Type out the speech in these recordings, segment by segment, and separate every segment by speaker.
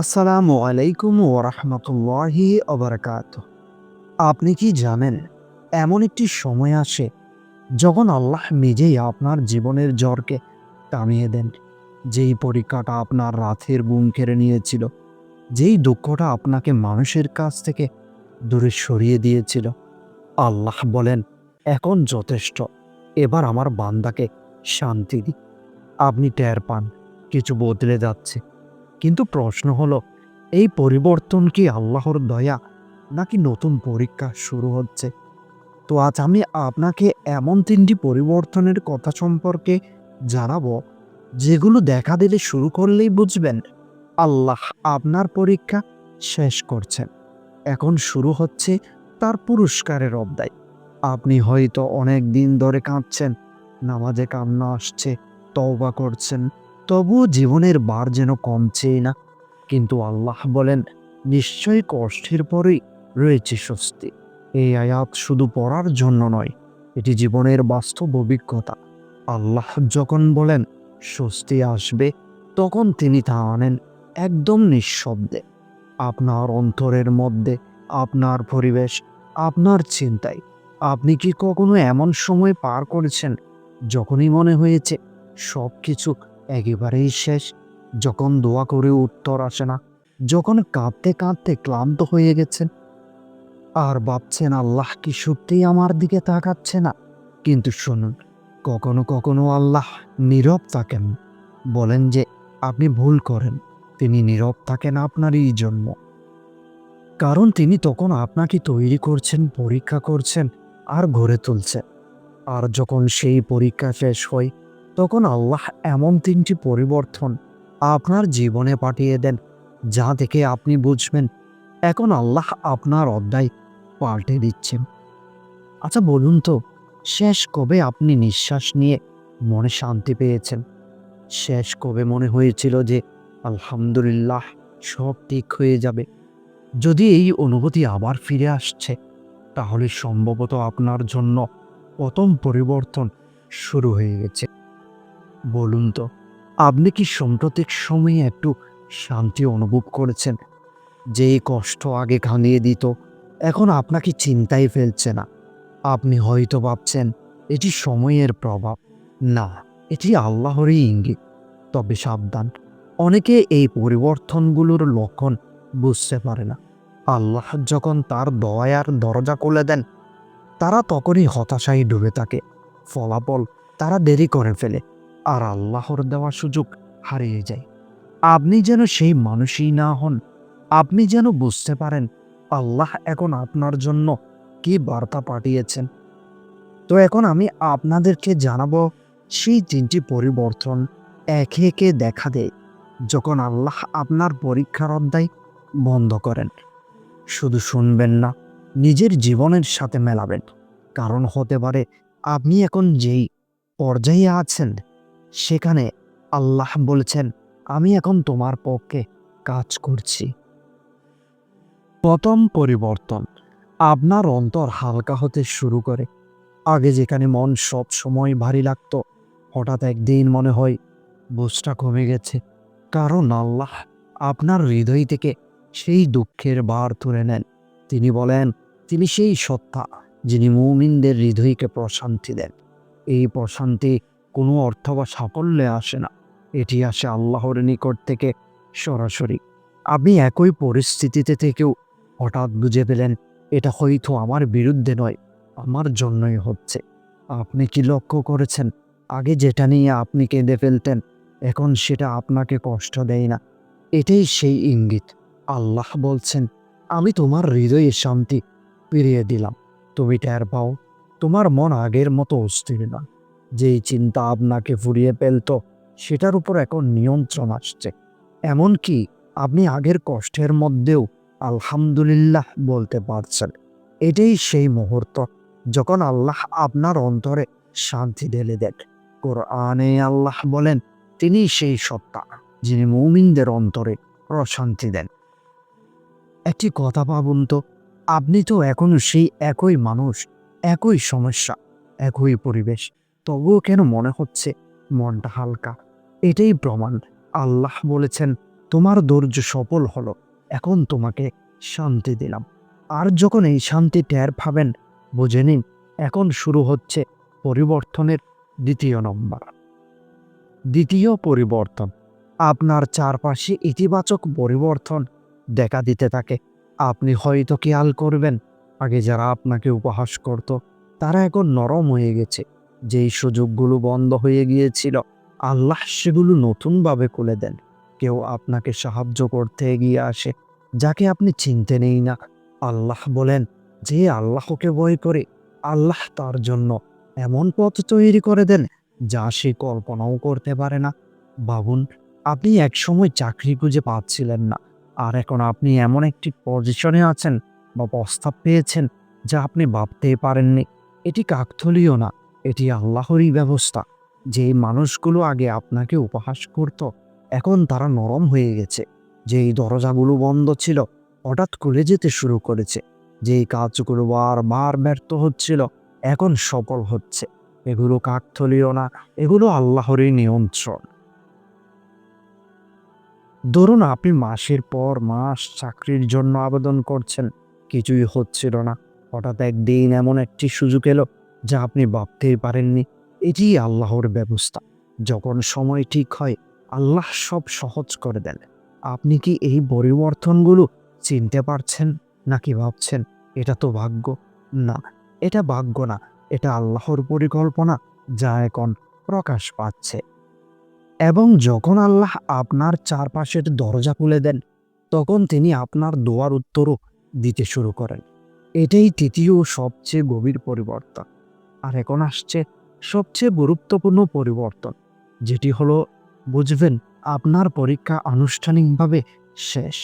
Speaker 1: আসসালামু আলাইকুম ওরহমতুল্লাহি অবরকাত আপনি কি জানেন, এমন একটি সময় আসে যখন আল্লাহ নিজেই আপনার জীবনের জ্বরকে টানিয়ে দেন, যেই পরীক্ষাটা আপনার রাতের বুম কেড়ে নিয়েছিল, যেই দুঃখটা আপনাকে মানুষের কাছ থেকে দূরে সরিয়ে দিয়েছিল। আল্লাহ বলেন, এখন যথেষ্ট, এবার আমার বান্দাকে শান্তি দিই। আপনি টের পান, কিছু বদলে যাচ্ছে। কিন্তু প্রশ্ন হলো, এই পরিবর্তন কি আল্লাহর দয়া নাকি নতুন পরীক্ষা শুরু হচ্ছে? তো আজ আমি আপনাকে এমন তিনটি পরিবর্তনের কথা সম্পর্কে জানাব, যেগুলো দেখা দিলে শুরু করলেই বুঝবেন আল্লাহ আপনার পরীক্ষা শেষ করছেন এখন শুরু হচ্ছে তার পুরস্কারের অধ্যায়। আপনি হয়তো অনেক দিন ধরে কাঁদছেন, নামাজে কান্না আসছে, তওবা করছেন তবুও জীবনের বার যেন কমছেই না। কিন্তু আল্লাহ বলেন, নিশ্চয়ই কষ্টের পরেই রয়েছে স্বস্তি। এই আয়াত শুধু পড়ার জন্য নয়, এটি জীবনের বাস্তব অভিজ্ঞতা। আল্লাহ যখন বলেন, স্বস্তি আসবে, তখন তিনি তা আনেন একদম নিঃশব্দে। আপনার অন্তরের মধ্যে, আপনার পরিবেশ, আপনার চিন্তায়, আপনি কি কখনো এমন সময় পার করেছেন, যখনই মনে হয়েছে সব কিছু একেবারেই শেষ। যখন দোয়া করে উত্তর আসে না, যখন কাঁদতে কাঁদতে ক্লান্ত হয়ে গেছেন আর ভাবছেন আল্লাহ কি সত্যিই আমার দিকে তাকাচ্ছে না। কিন্তু শুনুন, কখনো কখনো আল্লাহ নীরব থাকেন। বলেন যে আপনি ভুল করেন, তিনি নীরব থাকেন আপনারই জন্য। কারণ তিনি তখন আপনাকে তৈরি করছেন, পরীক্ষা করছেন আর গড়ে তুলছেন। আর যখন সেই পরীক্ষা শেষ হয় তখন আল্লাহ এমন তিনটি পরিবর্তন আপনার জীবনে পাঠিয়ে দেন, যা থেকে আপনি বুঝবেন, এখন আল্লাহ আপনার অধ্যায় পাল্টে দিচ্ছেন আচ্ছা বলুন তো, শেষ কবে আপনি নিঃশ্বাস নিয়ে মনে শান্তি পেয়েছেন? শেষ কবে মনে হয়েছিল যে, আলহামদুলিল্লাহ, সব ঠিক হয়ে যাবে যদি এই অনুভূতি আবার ফিরে আসছে, তাহলে সম্ভবত আপনার জন্য প্রথম পরিবর্তন শুরু হয়ে গেছে। বলুন তো, আপনি কি সাম্প্রতিক সময়ে একটু শান্তি অনুভব করেছেন? যে কষ্ট আগে ঘানিয়ে দিত, এখন আপনাকে চিন্তায় ফেলছে না। আপনি হয়তো ভাবছেন, এটি সময়ের প্রভাব। না, এটি আল্লাহরই ইঙ্গিত। তবে সাবধান, অনেকে এই পরিবর্তনগুলোর লক্ষণ বুঝতে পারে না। আল্লাহ যখন তার দয়ার দরজা খুলে দেন, তারা তখনই হতাশায় ডুবে থাকে। ফলাফল তারা দেরি করে ফেলে। আর আল্লাহর দেওয়া সুযোগ হারিয়ে যায়। আপনি যেন সেই মানুষই না হন, আপনি যেন বুঝতে পারেন আল্লাহ এখন আপনার জন্য কি বার্তা পাঠিয়েছেন। তো এখন আমি আপনাদেরকে জানাব সেই তিনটি পরিবর্তন একে একে দেখা দেয় যখন আল্লাহ আপনার পরীক্ষার অধ্যায় বন্ধ করেন। শুধু শুনবেন না, নিজের জীবনের সাথে মেলাবেন। কারণ হতে পারে আপনি এখন যেই পর্যায়ে আছেন সেখানে আল্লাহ বলেছেন, আমি এখন তোমার পক্ষে কাজ করছি। প্রথম পরিবর্তন, আপনার অন্তর হালকা হতে শুরু করে। আগে যেখানে মন সব সময় ভারী লাগত, হঠাৎ একদিন মনে হয় বোঝটা কমে গেছে। কারণ আল্লাহ আপনার হৃদয় থেকে সেই দুঃখের বার তুলে নেন। তিনি বলেন, তিনি সেই সত্তা যিনি মুমিনদের হৃদয়কে প্রশান্তি দেন। এই প্রশান্তি কোনো অর্থ বা সাফল্যে আসে না। এটি আসে আল্লাহর নিকট থেকে সরাসরি। আপনি একই পরিস্থিতিতে থেকেও হঠাৎ বুঝে পেলেন এটা হয়তো আমার বিরুদ্ধে নয়, আমার জন্যই হচ্ছে। আপনি কি লক্ষ্য করেছেন? আগে যেটা নিয়ে আপনি কেঁদে ফেলতেন, এখন সেটা আপনাকে কষ্ট দেয় না। এটাই সেই ইঙ্গিত। আল্লাহ বলছেন, আমি তোমার হৃদয়ে শান্তি ফিরিয়ে দিলাম। তুমি টের পাও, তোমার মন আগের মতো অস্থির না যেই চিন্তা আপনাকে ফুরিয়ে ফেলত, সেটার উপর এখন নিয়ন্ত্রণ আসছে। এমনকি আপনি আগের কষ্টের মধ্যেও আলহামদুলিল্লাহ বলতে পারছেন। এটাই সেই মুহূর্ত যখন আল্লাহ আপনার অন্তরে শান্তি ঢেলে দেন। কোরআনে আল্লাহ বলেন, তিনি সেই সত্তা যিনি মৌমিনদের অন্তরে প্রশান্তি দেন। একটি কথা ভাবুন তো, আপনি তো এখনও সেই একই মানুষ, একই সমস্যা, একই পরিবেশ। তবুও কেন মনে হচ্ছে মনটা হালকা? এটাই প্রমাণ। আল্লাহ বলেছেন, তোমার ধৈর্য সফল হলো। এখন তোমাকে শান্তি দিলাম। আর যখন এই শান্তি টের পাবেন, বুঝে নিন, এখন শুরু হচ্ছে পরিবর্তনের দ্বিতীয় নম্বর। দ্বিতীয় পরিবর্তন। আপনার চারপাশে ইতিবাচক পরিবর্তন দেখা দিতে থাকে। আপনি হয়তো খেয়াল করবেন, আগে যারা আপনাকে উপহাস করত, তারা এখন নরম হয়ে গেছে। যেই সুযোগগুলো বন্ধ হয়ে গিয়েছিল, আল্লাহ সেগুলো নতুনভাবে খুলে দেন। কেউ আপনাকে সাহায্য করতে এগিয়ে আসে, যাকে আপনি চিনতে নেই না। আল্লাহ বলেন, যে আল্লাহকে ভয় করে, আল্লাহ তার জন্য এমন পথ তৈরি করে দেন, যা সে কল্পনাও করতে পারে না। ভাবুন, আপনি একসময় চাকরি খুঁজে পাচ্ছিলেন না, আর এখন আপনি এমন একটি পজিশনে আছেন বা প্রস্তাব পেয়েছেন, যা আপনি ভাবতেই পারেননি। এটি কাকথলীয় না। এটি আল্লাহরই ব্যবস্থা। যে মানুষগুলো আগে আপনাকে উপহাস করত, এখন তারা নরম হয়ে গেছে। যেই দরজাগুলো বন্ধ ছিল, হঠাৎ খুলে যেতে শুরু করেছে। যেই কাজগুলো বারবার ব্যর্থ হচ্ছিল, এখন সফল হচ্ছে। এগুলো কাকথলীয় না, এগুলো আল্লাহরই নিয়ন্ত্রণ। ধরুন আপনি মাসের পর মাস চাকরির জন্য আবেদন করছেন, কিছুই হচ্ছিল না। হঠাৎ একদিন এমন একটি সুযোগ এলো যা আপনি ভাবতেই পারেননি এটি আল্লাহর ব্যবস্থা। যখন সময় ঠিক হয়, আল্লাহ সব সহজ করে দেন। আপনি কি এই পরিবর্তনগুলো চিনতে পারছেন নাকি ভাবছেন, এটা তো ভাগ্য? না, এটা ভাগ্য না, এটা আল্লাহর পরিকল্পনা যা এখন প্রকাশ পাচ্ছে। এবং যখন আল্লাহ আপনার চারপাশের দরজা খুলে দেন, তখন তিনি আপনার দোয়ার উত্তরও দিতে শুরু করেন। এটাই তৃতীয় সবচেয়ে গভীর পরিবর্তন। আর এখন আসছে সবচেয়ে গুরুত্বপূর্ণ পরিবর্তন, যেটি হলো, বুঝবেন, আপনার পরীক্ষা আনুষ্ঠানিকভাবে শেষ।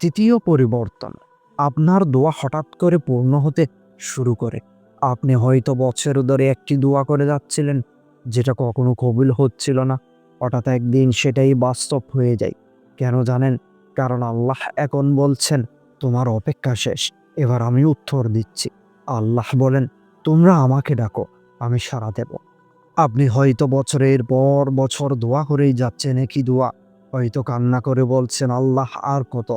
Speaker 1: তৃতীয় পরিবর্তন, আপনার দোয়া হঠাৎ করে পূর্ণ হতে শুরু করে। আপনি হয়তো বছর ধরে একটি দোয়া করে যাচ্ছিলেন, যেটা কখনো কবিল হচ্ছিল না। হঠাৎ একদিন সেটাই বাস্তব হয়ে যায়। কেন জানেন? কারণ আল্লাহ এখন বলছেন, তোমার অপেক্ষা শেষ। এবার আমি উত্তর দিচ্ছি। আল্লাহ বলেন তোমরা আমাকে ডাকো, আমি সাড়া দেব। আপনি হয়তো বছরের পর বছর দোয়া করেই যাচ্ছেন একই দোয়া? হয়তো কান্না করে বলছেন, আল্লাহ, আর কত?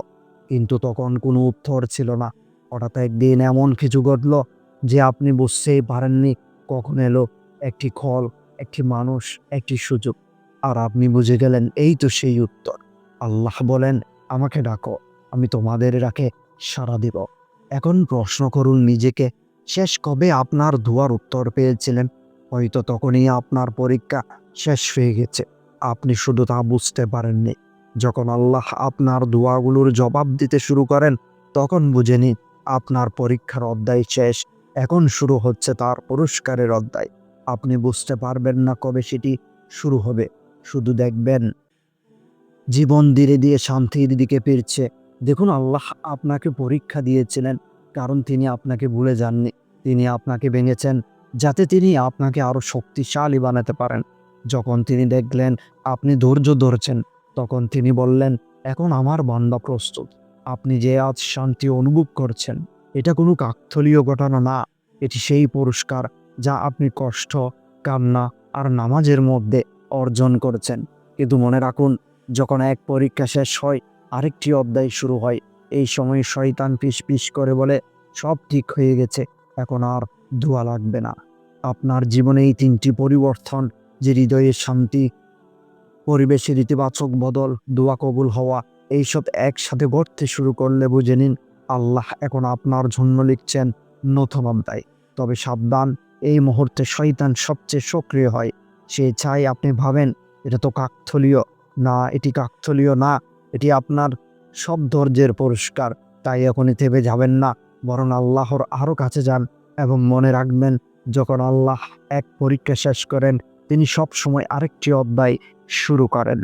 Speaker 1: কিন্তু তখন কোনো উত্তর ছিল না। হঠাৎ একদিন এমন কিছু ঘটল যে আপনি বুঝতেই পারেননি কখন এলো একটি খল, একটি মানুষ, একটি সুযোগ। আর আপনি বুঝে গেলেন, এই তো সেই উত্তর। আল্লাহ বলেন, আমাকে ডাকো, আমি তোমাদের রাখে সাড়া দিব। এখন প্রশ্ন করুন নিজেকে শেষ কবে আপনার ধোয়ার উত্তর পেয়েছিলেন? হয়তো তখনই আপনার পরীক্ষা শেষ হয়ে গেছে। আপনি শুধু তা বুঝতে পারেননি। যখন আল্লাহ আপনার দোয়াগুলোর জবাব দিতে শুরু করেন, তখন বুঝে নিন আপনার পরীক্ষার অধ্যায় শেষ। এখন শুরু হচ্ছে তার পুরস্কারের অধ্যায়। আপনি বুঝতে পারবেন না কবে সেটি শুরু হবে। শুধু দেখবেন, জীবন ধীরে ধীরে শান্তির দিকে ফিরছে। দেখুন, আল্লাহ আপনাকে পরীক্ষা দিয়েছিলেন। কারণ তিনি আপনাকে ভুলে যাননি। তিনি আপনাকে ভেঙেছেন যাতে তিনি আপনাকে আরও শক্তিশালী বানাতে পারেন। যখন তিনি দেখলেন আপনি ধৈর্য ধরছেন, তখন তিনি বললেন, এখন আমার বান্দা প্রস্তুত। আপনি যে আজ শান্তি অনুভব করছেন, এটা কোনো কাকথলীয় ঘটনা না। এটি সেই পুরস্কার যা আপনি কষ্ট, কান্না আর নামাজের মধ্যে অর্জন করেছেন। কিন্তু মনে রাখুন, যখন এক পরীক্ষা শেষ হয়, আরেকটি অধ্যায় শুরু হয়। এই সময় শয়তান পিস পিস করে বলে, সব ঠিক হয়ে গেছে, এখন আর ধোয়া লাগবে না। আপনার জীবনে এই তিনটি পরিবর্তন, যে হৃদয়ের শান্তি পরিবেশের ইতিবাচক বদল, দোয়া কবুল হওয়া, এইসব একসাথে ঘটতে শুরু করলে বুঝে নিন, আল্লাহ এখন আপনার জন্য লিখছেন নতুন অধ্যায় তবে সাবধান, এই মুহূর্তে শয়তান সবচেয়ে সক্রিয় হয়। সে চাই আপনি ভাবেন, এটা তো কাকথলীয়। না, এটি কাকথলীয় না, এটি আপনার সব ধৈর্যের পুরস্কার তাই এখনই থেমে যাবেন না, বরং আল্লাহর আরও কাছে যান এবং মনে রাখবেন, যখন আল্লাহ এক পরীক্ষা শেষ করেন, তিনি সব সময় আরেকটি অধ্যায় শুরু করেন।